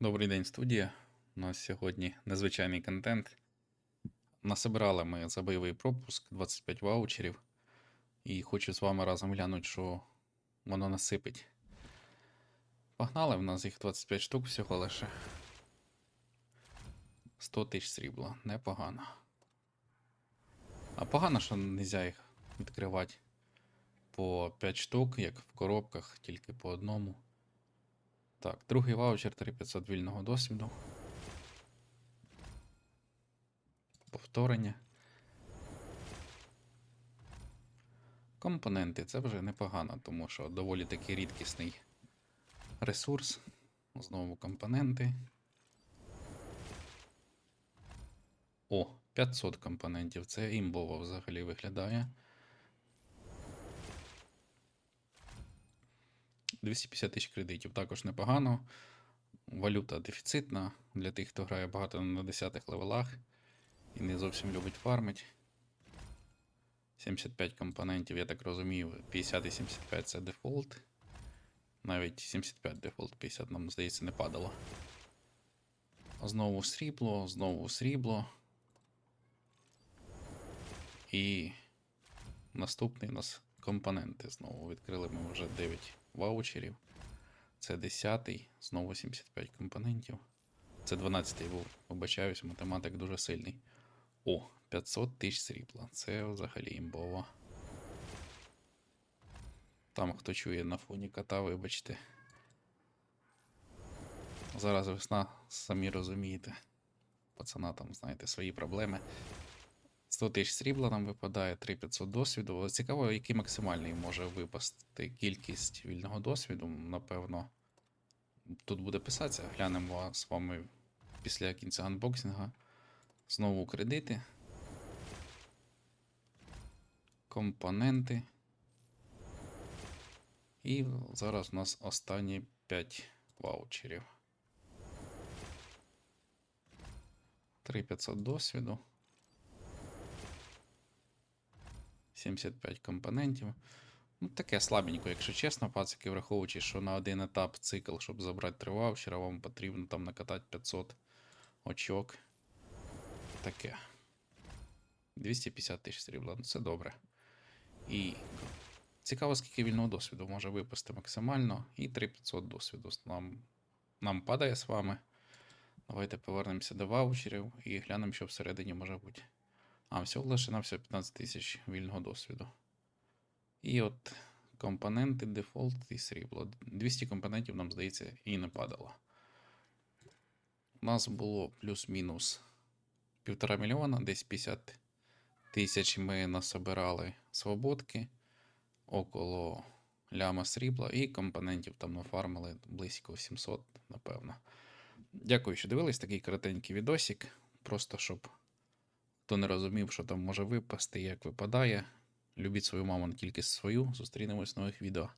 Добрий день, студія. У нас сьогодні незвичайний контент. Насобирали ми за бойовий пропуск 25 ваучерів. І хочу з вами разом глянути, що воно насипить. Погнали, в нас їх 25 штук всього лише. 100 тисяч срібла. Непогано. А погано, що не можна їх відкривати по 5 штук, як в коробках, тільки по одному. Так, другий ваучер 3500 вільного досвіду. Повторення. Компоненти це вже непогано, тому що доволі таки рідкісний ресурс. Знову компоненти. О, 500 компонентів. Це імбово взагалі виглядає. 250 тисяч кредитів також непогано. Валюта дефіцитна для тих, хто грає багато на 10 левелах і не зовсім любить фармить. 75 компонентів, я так розумію, 50 і 75 це дефолт. Навіть 75 дефолт, 50 нам, здається, не падало. Знову срібло, знову срібло. І наступний у нас компоненти. Знову відкрили ми вже 9 ваучерів. Це 10-й, знову 75 компонентів. Це 12-й був, вибачаюсь, математик дуже сильний. О, 500 тисяч срібла. Це взагалі імбово. Там, хто чує на фоні кота, вибачте. Зараз весна, самі розумієте. Пацана там, знаєте, свої проблеми. 100 тисяч срібла нам випадає, 3500 досвіду. Але Цікаво, який максимальний може випасти кількість вільного досвіду. Напевно, тут буде писатися. Глянемо з вами після кінця анбоксинга. Знову кредити. Компоненти. І зараз у нас останні 5 ваучерів. 3500 досвіду. 75 компонентів. Ну, таке слабенько, якщо чесно, пацики, враховуючи, що на один етап цикл, щоб забрати три ваучера, вам потрібно там накатати 500 очок. Таке. 250 тисяч срібла, ну це добре. І цікаво, скільки вільного досвіду може випасти максимально. І 3500 досвіду нам, нам падає з вами. Давайте повернемося до ваучерів і глянемо, що всередині може бути. А, всього лише на все 15 тисяч вільного досвіду. І от компоненти, дефолт і срібло. 200 компонентів, нам здається, і не падало. У нас було плюс-мінус півтора мільйона, десь 50 тисяч ми насобирали свободки, около ляма срібла, і компонентів там нафармили близько 700, напевно. Дякую, що дивились такий коротенький відосик. Просто щоб хто не розумів, що там може випасти, як випадає. Любіть свою маму не тільки свою. Зустрінемось в нових відео.